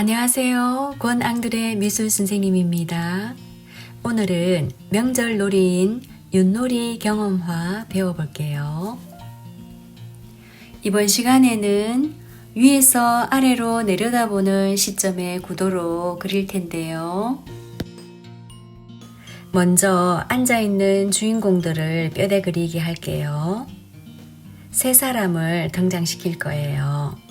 안녕하세요. 권앙들의 미술 선생님입니다. 오늘은 명절 놀이인 윷놀이 경험화 배워볼게요. 이번 시간에는 위에서 아래로 내려다보는 시점의 구도로 그릴 텐데요. 먼저 앉아있는 주인공들을 뼈대 그리기 할게요. 세 사람을 등장시킬 거예요.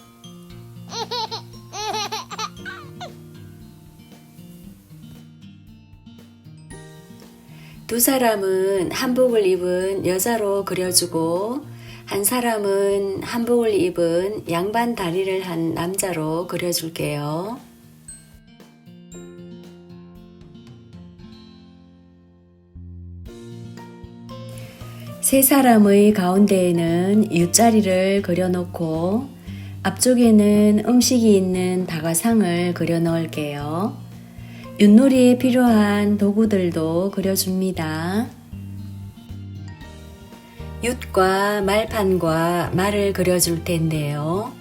두 사람은 한복을 입은 여자로 그려주고 한 사람은 한복을 입은 양반 다리를 한 남자로 그려줄게요. 세 사람의 가운데에는 U자리를 그려놓고 앞쪽에는 음식이 있는 다가상을 그려 넣을게요. 윷놀이에 필요한 도구들도 그려줍니다. 윷과 말판과 말을 그려줄 텐데요.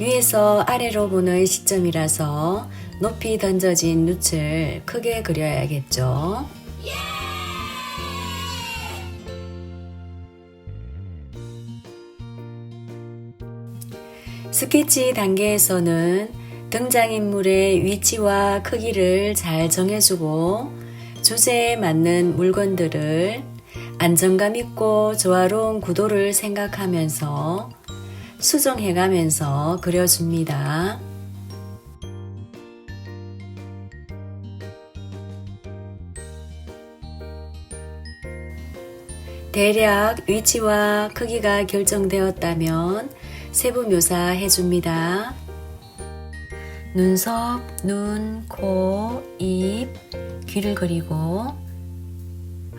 위에서 아래로 보는 시점이라서 높이 던져진 윷을 크게 그려야겠죠. 스케치 단계에서는 등장인물의 위치와 크기를 잘 정해주고 주제에 맞는 물건들을 안정감 있고 조화로운 구도를 생각하면서 수정해가면서 그려줍니다. 대략 위치와 크기가 결정되었다면 세부 묘사해 줍니다. 눈썹, 눈, 코, 입, 귀를 그리고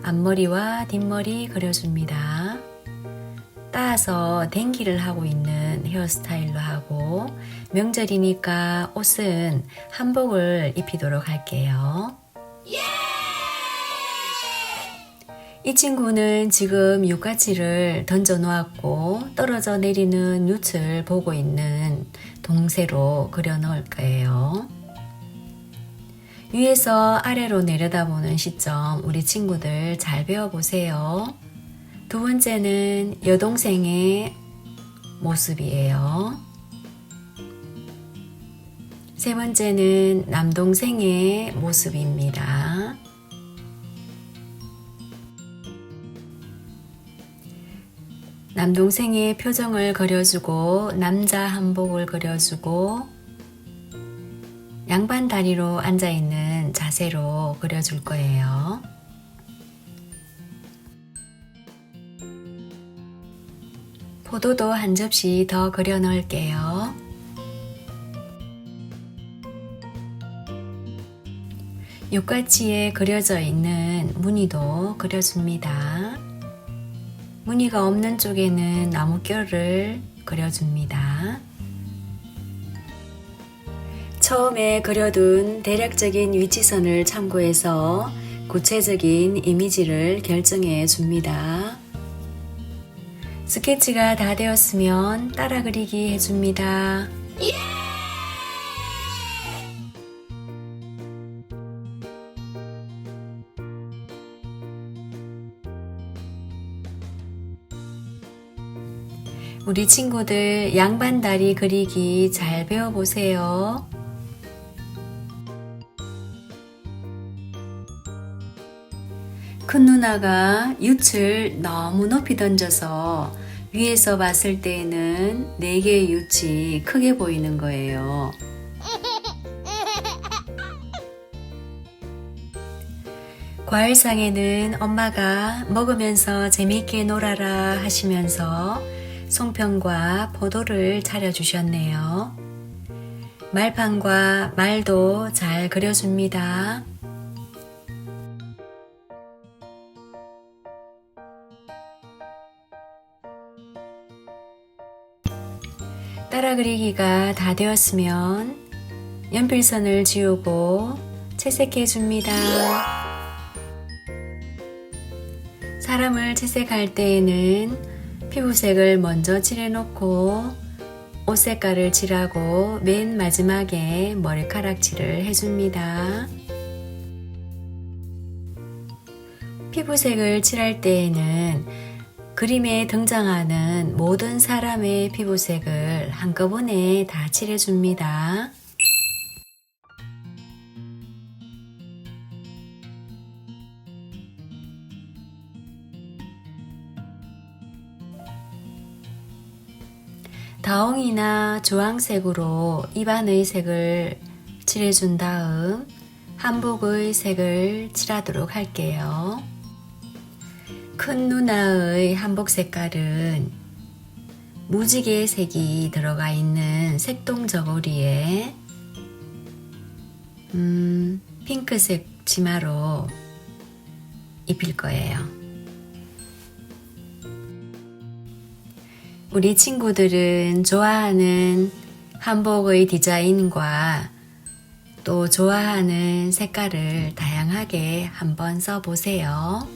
앞머리와 뒷머리 그려줍니다. 따서 댕기를 하고 있는 헤어스타일로 하고 명절이니까 옷은 한복을 입히도록 할게요. 이 친구는 지금 육가치를 던져 놓았고 떨어져 내리는 윷을 보고 있는 동세로 그려 넣을 거예요. 위에서 아래로 내려다보는 시점 우리 친구들 잘 배워보세요. 두 번째는 여동생의 모습이에요. 세 번째는 남동생의 모습입니다. 남동생의 표정을 그려주고 남자 한복을 그려주고 양반 다리로 앉아 있는 자세로 그려줄 거예요. 포도도 한 접시 더 그려 넣을게요. 육가치에 그려져 있는 무늬도 그려줍니다. 무늬가 없는 쪽에는 나무결을 그려줍니다. 처음에 그려둔 대략적인 위치선을 참고해서 구체적인 이미지를 결정해 줍니다. 스케치가 다 되었으면 따라 그리기 해줍니다. 우리 친구들 양반 다리 그리기 잘 배워보세요. 큰 누나가 윷을 너무 높이 던져서 위에서 봤을 때에는 네 개의 윷이 크게 보이는 거예요. 과일상에는 엄마가 먹으면서 재미있게 놀아라 하시면서 송편과 포도를 차려주셨네요. 말판과 말도 잘 그려줍니다. 따라 그리기가 다 되었으면 연필선을 지우고 채색해 줍니다. 사람을 채색할 때에는 피부색을 먼저 칠해놓고 옷 색깔을 칠하고 맨 마지막에 머리카락 칠을 해줍니다. 피부색을 칠할 때에는 그림에 등장하는 모든 사람의 피부색을 한꺼번에 다 칠해줍니다. 다홍이나 주황색으로 입안의 색을 칠해준 다음 한복의 색을 칠하도록 할게요. 큰 누나의 한복 색깔은 무지개 색이 들어가 있는 색동 저고리에 음, 핑크색 치마로 입힐 거예요. 우리 친구들은 좋아하는 한복의 디자인과 또 좋아하는 색깔을 다양하게 한번 써보세요.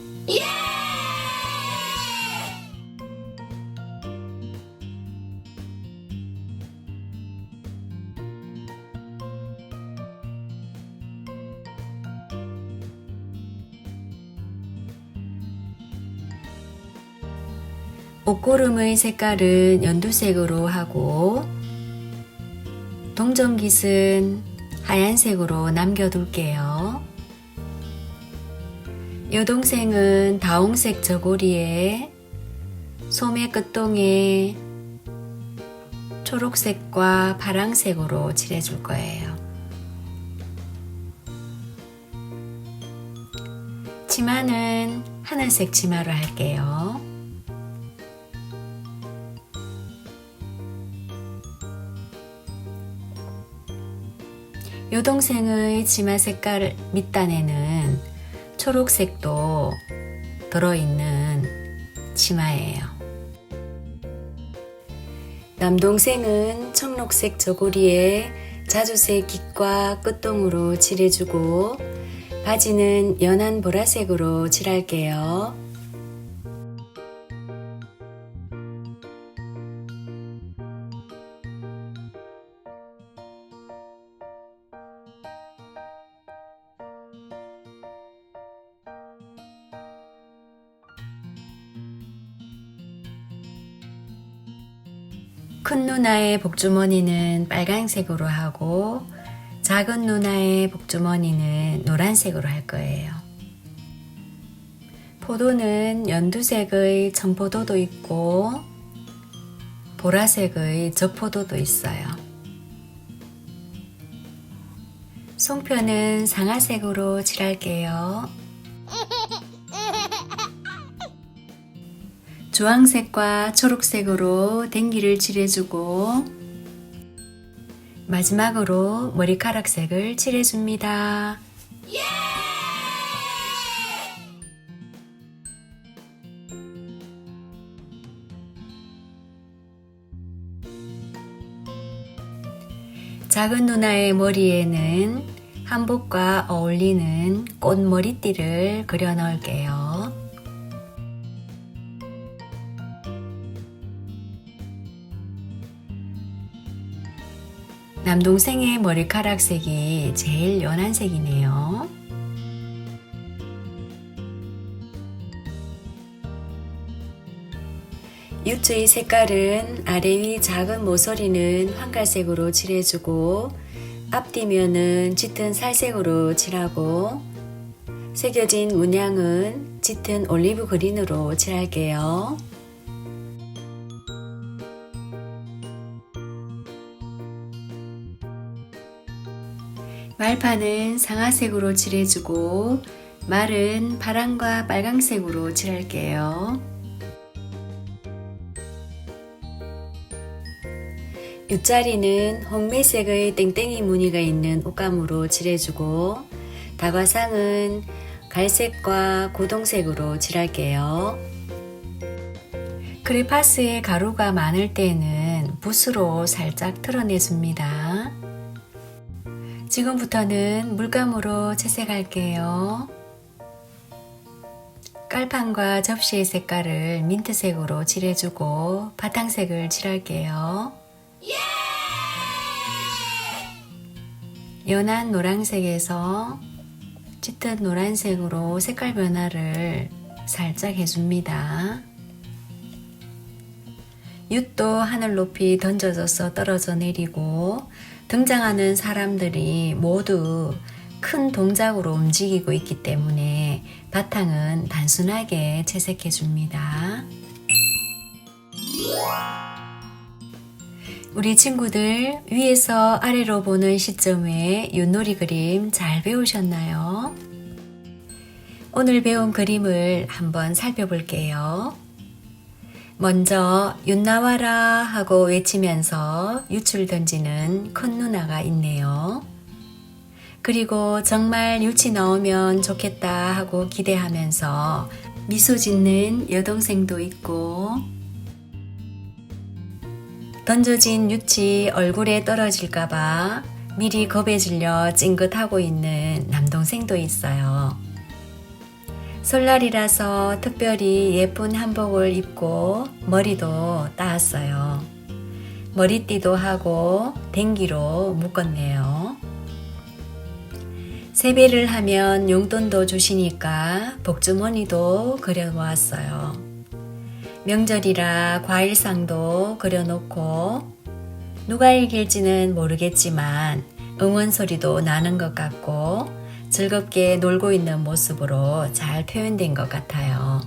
옷고름의 색깔은 연두색으로 하고 동전깃은 하얀색으로 남겨둘게요. 여동생은 다홍색 저고리에 소매 끝동에 초록색과 파랑색으로 칠해줄 거예요. 치마는 하늘색 치마로 할게요. 여동생의 치마 색깔 밑단에는 초록색도 들어있는 치마예요. 남동생은 청록색 저고리에 자주색 깃과 끝동으로 칠해주고 바지는 연한 보라색으로 칠할게요. 큰 누나의 복주머니는 빨간색으로 하고 작은 누나의 복주머니는 노란색으로 할 거예요. 포도는 연두색의 청포도도 있고 보라색의 적포도도 있어요. 송편은 상아색으로 칠할게요. 주황색과 초록색으로 댕기를 칠해주고 마지막으로 머리카락 색을 칠해줍니다. 작은 누나의 머리에는 한복과 어울리는 꽃머리띠를 그려 넣을게요. 남동생의 머리카락 색이 제일 연한 색이네요. 유추의 색깔은 아래 위 작은 모서리는 황갈색으로 칠해주고 앞뒤면은 짙은 살색으로 칠하고 새겨진 문양은 짙은 올리브 그린으로 칠할게요. 말판은 상아색으로 칠해주고 말은 파랑과 빨강색으로 칠할게요. 옆자리는 홍매색의 땡땡이 무늬가 있는 옷감으로 칠해주고 다과상은 갈색과 고동색으로 칠할게요. 크레파스에 가루가 많을 때는 붓으로 살짝 털어내줍니다. 지금부터는 물감으로 채색할게요. 깔판과 접시의 색깔을 민트색으로 칠해주고 바탕색을 칠할게요. 연한 노란색에서 짙은 노란색으로 색깔 변화를 살짝 해줍니다. 윷도 하늘 높이 던져져서 떨어져 내리고 등장하는 사람들이 모두 큰 동작으로 움직이고 있기 때문에 바탕은 단순하게 채색해 줍니다. 우리 친구들 위에서 아래로 보는 시점에 윷놀이 그림 잘 배우셨나요? 오늘 배운 그림을 한번 살펴볼게요. 먼저 윷 나와라 하고 외치면서 유출 던지는 큰 누나가 있네요. 그리고 정말 유치 나오면 좋겠다 하고 기대하면서 미소 짓는 여동생도 있고 던져진 유치 얼굴에 떨어질까봐 미리 겁에 질려 찡긋하고 있는 남동생도 있어요. 설날이라서 특별히 예쁜 한복을 입고 머리도 따았어요. 머리띠도 하고 댕기로 묶었네요. 세배를 하면 용돈도 주시니까 복주머니도 그려보았어요. 명절이라 과일상도 그려놓고 누가 이길지는 모르겠지만 응원 소리도 나는 것 같고 즐겁게 놀고 있는 모습으로 잘 표현된 것 같아요.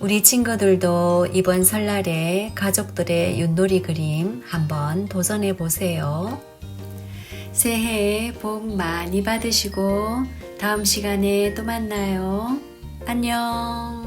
우리 친구들도 이번 설날에 가족들의 윷놀이 그림 한번 도전해 보세요. 새해 복 많이 받으시고 다음 시간에 또 만나요. 안녕.